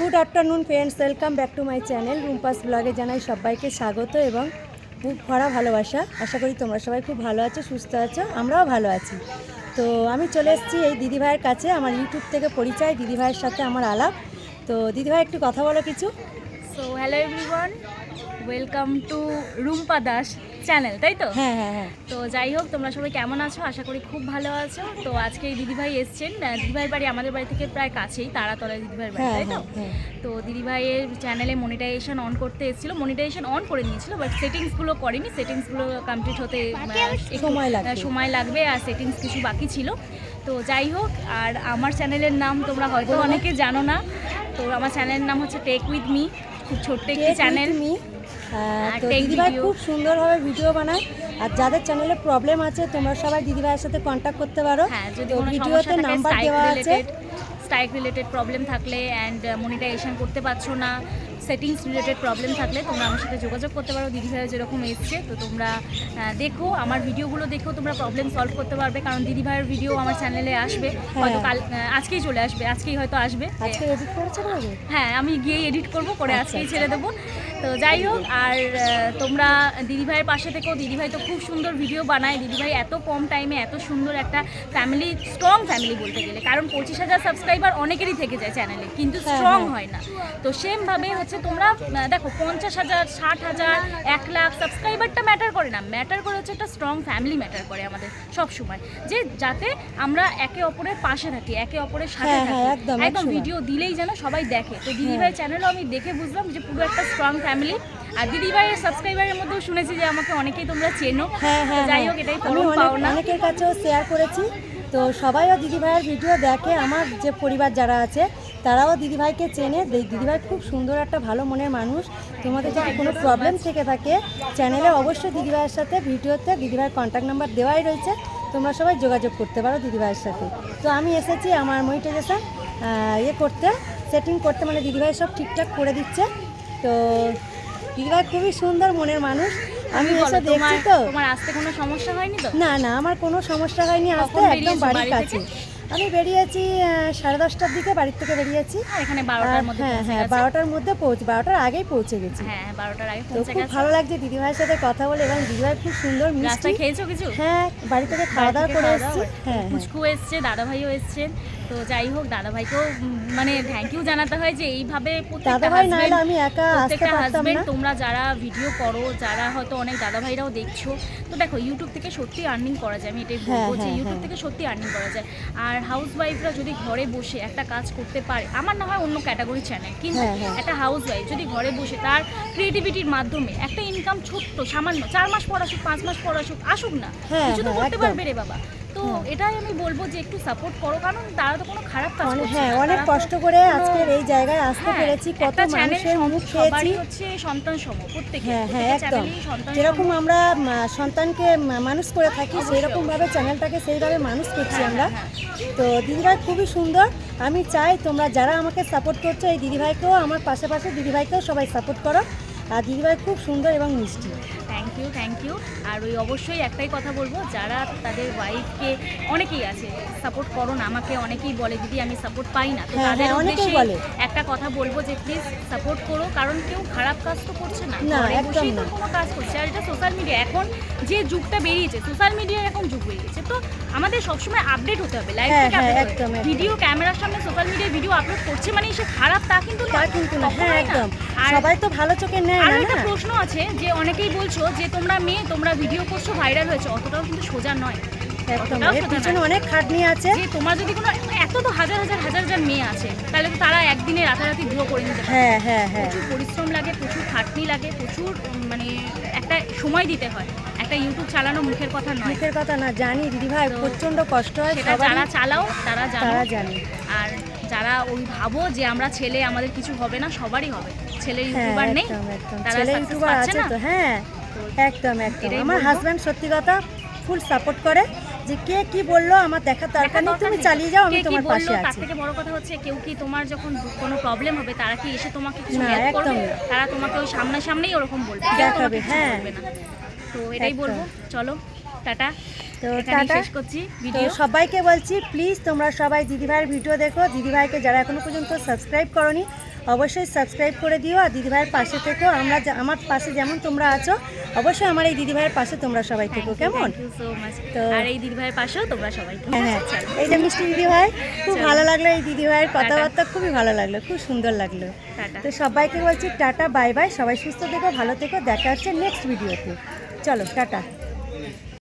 Good afternoon friends, welcome back to my channel. Rumpa's ব্লগে জানাই সবাইকে স্বাগত এবং খুব ভরা ভালোবাসা। আশা করি তোমরা সবাই খুব ভালো আছো, সুস্থ আছো, আমরাও ভালো আছি। তো আমি চলে এসেছি এই দিদিভাইয়ের কাছে, আমার ইউটিউব থেকে পরিচয় দিদিভাইয়ের সাথে আমার আলাপ। তো দিদিভাই একটু কথা বলো কিছু। So hello everyone welcome to Rumpa Das channel তাই তো? হ্যাঁ হ্যাঁ হ্যাঁ। তো যাই হোক তোমরা সবাই কেমন আছো? আশা করি খুব ভালো আছো। তো আজকে এই দিদিভাই এসছেন। দিদিভাইয়ের বাড়ি আমাদের বাড়ি থেকে প্রায় কাছেই তারাতলায় দিদিভাইয়ের বাড়ি হ্যাঁ তাই তো? তো দিদিভাইয়ের চ্যানেলে মনিটাইজেশন অন করতে এসেছিল। মনিটাইজেশন অন করে নিয়েছিল বাট সেটিংসগুলো করেনি। সেটিংসগুলো কমপ্লিট হতে সময় লাগবে। সময় লাগবে আর সেটিংস কিছু বাকি ছিল। তো যাই হোক আর আমার চ্যানেলের নাম তোমরা হয়তো অনেকে জানো না। তো আমার চ্যানেলের নাম হচ্ছে টেক উইথ মি খুব ছোট্ট একটি চ্যানেল তো take দিদিভাই খুব সুন্দরভাবে ভিডিও বানায়। আর যাদের চ্যানেলে প্রবলেম আছে তোমরা সবাই দিদিভাইয়ের সাথে কন্ট্যাক্ট করতে পারো। হ্যাঁ তো ভিডিওতে নাম্বার দেওয়া আছে। স্ট্রাইক রিলেটেড প্রবলেম থাকলে অ্যান্ড মনিটাইজেশন করতে পারছ না সেটিংস রিলেটেড প্রবলেম থাকলে তোমরা আমার সাথে যোগাযোগ করতে পারো। দিদিভাইয়ের যেরকম এসছে তো তোমরা দেখো আমার ভিডিওগুলো দেখো তোমরা প্রবলেম সলভ করতে পারবে কারণ দিদিভাইয়ের ভিডিও আমার চ্যানেলে আসবে। হয়তো কাল আজকেই চলে আসবে আজকেই হয়তো আসবে। হ্যাঁ আমি গিয়ে এডিট করব করে আচ্ছা, আজকেই আচ্ছা। ছেড়ে দেবো। তো যাই হোক আর তোমরা দিদিভাইয়ের পাশে থেকেও দিদিভাই তো খুব সুন্দর ভিডিও বানায়। দিদিভাই এত কম টাইমে এত সুন্দর একটা ফ্যামিলি স্ট্রং ফ্যামিলি বলতে গেলে। কারণ পঁচিশ হাজার সাবস্ক্রাইবার অনেকেরই থেকে যায় চ্যানেলে কিন্তু হ্যাঁ, স্ট্রং হ্যাঁ। হয় না। তো সেমভাবে হচ্ছে তোমরা দেখো পঞ্চাশ হাজার ষাট হাজার এক লাখ সাবস্ক্রাইবারটা ম্যাটার করে না। ম্যাটার করে হচ্ছে একটা স্ট্রং ফ্যামিলি ম্যাটার করে আমাদের সব সময়। যে যাতে আমরা একে অপরের পাশে থাকি একে অপরের সাথে হ্যাঁ, থাকি। হ্যাঁ, একদম। ভিডিও দিলেই যেন সবাই দেখে। তো দিদিভাই চ্যানেলও আমি দেখে বুঝলাম যে পুরো একটা স্ট্রং ফ্যামিলি আর দিদিভাইয়ের সাবস্ক্রাইবারের মধ্যেও শুনেছি যে আমাকে অনেকেই তোমরা চেনো। হ্যাঁ হ্যাঁ যাই হ্যাঁ। হোক এটাই আমি অনেক পাওনা। অনেকের কাছেও শেয়ার করেছি। তো সবাইও দিদিভাইয়ের ভিডিও দেখে আমার যে পরিবার যারা আছে তারাও দিদিভাইকে চেনে। দিদিভাই খুব সুন্দর একটা ভালো মনের মানুষ। তোমাদের যদি কোনো প্রবলেম থেকে থাকে চ্যানেলে অবশ্যই দিদিভাইয়ের সাথে ভিডিওতে দিদিভাইয়ের কন্ট্যাক্ট নাম্বার দেওয়াই রয়েছে। তোমরা সবাই যোগাযোগ করতে পারো দিদিভাইয়ের সাথে। তো আমি এসেছি আমার মনিটাইজেশন ইয়ে করতে সেটিং করতে। মানে দিদিভাই সব ঠিকঠাক করে দিচ্ছে। তো দিদিভাই খুবই সুন্দর মনের মানুষ। আমি এসে দেখছি তো। তোমার আসতে কোনো সমস্যা হয়নি তো? না না আমার কোনো সমস্যা হয়নি। আসতে একদম বাড়ির কাছে। আমি বেরিয়েছি সাড়ে দশটার দিকে বাড়ির থেকে বেরিয়েছি। আর এখানে বারোটার মধ্যে হ্যাঁ হ্যাঁ বারোটার মধ্যে পৌঁছে বারোটার আগেই পৌঁছে গেছি। হ্যাঁ বারোটার আগে তো খুব ভালো লাগছে দিদিভাইয়ের সাথে কথা বলে এবং দিদিভাই খুব সুন্দর মিষ্টি। খেয়েছো কিছু? হ্যাঁ বাড়ি থেকে খাওয়া দাওয়া করে এসেছি। হ্যাঁ হ্যাঁ। পুচকু এসছে দাদাভাইও এসছেন। তো যাই হোক দাদাভাইকেও উম, মানে থ্যাংক ইউ জানাতে হয় যে এইভাবে প্রত্যেকটা হাজবেন্ড তোমরা যারা ভিডিও করো যারা হয়তো অনেক দাদা দাদাভাইরাও দেখছ তো দেখো ইউটিউব থেকে সত্যি আর্নিং করা যায় আমি এটাই বলব হ্যাঁ, যে হ্যাঁ, ইউটিউব হ্যাঁ। থেকে সত্যি আর্নিং করা যায় আর হাউস ওয়াইফরা যদি ঘরে বসে একটা কাজ করতে পারে আমার না হয় অন্য ক্যাটাগরি চ্যানেল কিন্তু হ্যাঁ, হ্যাঁ। একটা হাউস ওয়াইফ যদি ঘরে বসে তার ক্রিয়েটিভিটির মাধ্যমে একটা ইনকাম ছোট্ট সামান্য চার মাস পর আসুক পাঁচ মাস পর আসুক আসুক না হ্যাঁ, কিছু তো হ্যাঁ, করতে পারবে রে বাবা তো এটাই আমি বলব যে একটু সাপোর্ট করো কারণ তারা তো কোনো খারাপ কাজ করছে হ্যাঁ অনেক কষ্ট করে আজকের এই জায়গায় আসতে হ্যাঁ, পেরেছি কত মানুষের মুখ খেয়েছি। হচ্ছে সন্তান সম প্রত্যেকে হ্যাঁ হ্যাঁ একদম। যেরকম আমরা সন্তানকে মানুষ করে থাকি সেই রকম ভাবে চ্যানেলটাকে সেইভাবে মানুষ করছি হ্যাঁ, আমরা। হ্যাঁ, তো দিদিভাই খুবই সুন্দর। আমি চাই তোমরা যারা আমাকে সাপোর্ট করছ এই দিদিভাইকেও আমার পাশে পাশে দিদিভাইকেও সবাই সাপোর্ট করো। আর দিদিভাই খুব সুন্দর এবং মিষ্টি। থ্যাংক ইউ থ্যাংক ইউ আর ওই অবশ্যই একটাই কথা বলব যারা তাদের ওয়াইফকে অনেকেই আছে সাপোর্ট করো না আমাকে অনেকেই বলে দিদি আমি সাপোর্ট পাই না। তো হ্যাঁ, তাদের হ্যাঁ, অনেকেই বলে। একটা কথা বলব যে প্লিজ সাপোর্ট করো কারণ কেউ খারাপ কাজ তো করছে না। বসেই তো কোনো কাজ করছে। আর এটা সোশ্যাল মিডিয়া এখন যে যুগটা বেরিয়েছে সোশ্যাল মিডিয়ার এখন যুগ বেরিয়েছে। তো আমাদের সবসময় আপডেট হতে হবে লাইফ হ্যাঁ, থেকে একদম। ভিডিও ক্যামেরার সামনে সোশ্যাল মিডিয়ায় ভিডিও আপলোড করছে মানে সে খারাপ তা কিন্তু না হ্যাঁ একদম। সবাই তো ভালো চোখে নেয়। আরও না একটা প্রশ্ন আছে যে অনেকেই বলছো যে তোমরা মেয়ে তোমরা ভিডিও করছ ভাইরাল হয়েছে। অতটাও কিন্তু সোজা নয়। একদম এর পিছনে অনেক খাটনি আছে। যে তোমার যদি কোনো এত তো হাজার হাজার হাজার হাজার মেয়ে আছে তাহলে তো তারা একদিনে রাতারাতি গ্রো করে নিতে পারে। হ্যাঁ হ্যাঁ হ্যাঁ। প্রচুর পরিশ্রম লাগে প্রচুর খাটনি লাগে প্রচুর মানে একটা সময় দিতে হয়। একটা ইউটিউব চালানো মুখের কথা নয়। মুখের কথা না জানি দিদিভাই তো প্রচণ্ড কষ্ট হয় সেটা যারা চালাও তারা জানো। তারা জানে। আর যারা ওই ভাবো যে আমরা ছেলে আমাদের কিছু হবে না সবারই হবে। ছেলে হ্যাঁ ইউটিউবার নেই তারা ছেলে ইউটিউবার আছে তো হ্যাঁ একদম একদম। আমার। হাজব্যান্ড সত্যি কথা ফুল সাপোর্ট করে যে কে কি বলল আমার দেখার দরকার নেই তুমি চালিয়ে যাও আমি তোমার পাশে বলল, তার থেকে বড় কথা হচ্ছে কেউ কি তোমার যখন কোনো প্রবলেম হবে তারা কি এসে তোমাকে কিছু হেল্প করবে? একদম তারা তোমাকে ওই সামনাসামনি ওরকম বলবে। দেখাবে, হ্যাঁ। তো এটাই বলব। চলো টাটা। তো টাটা। শেষ করছি ভিডিও সবাইকে বলছি প্লিজ তোমরা সবাই দিদিভাইয়ের ভিডিও দেখো। দিদিভাইকে যারা এখনও পর্যন্ত সাবস্ক্রাইব করনি অবশ্যই সাবস্ক্রাইব করে দিও। আর দিদিভাইয়ের পাশে থেকেও আমরা আমার পাশে যেমন তোমরা আছো অবশ্যই আমার এই দিদিভাইয়ের পাশে তোমরা সবাই থেকো। কেমন? তো- আর এই দিদিভাইয়ের পাশেও তোমরা সবাই হ্যাঁ? হ্যাঁ। এই যে মিষ্টি দিদিভাই খুব ভালো লাগল এই দিদিভাইয়ের কথাবার্তা। খুবই ভালো লাগল খুব সুন্দর লাগল। তো সবাইকে বলছি টাটা বাই বাই। সবাই সুস্থ থেকো ভালো থেকো। দেখা হচ্ছে নেক্সট ভিডিওতে চলো টাটা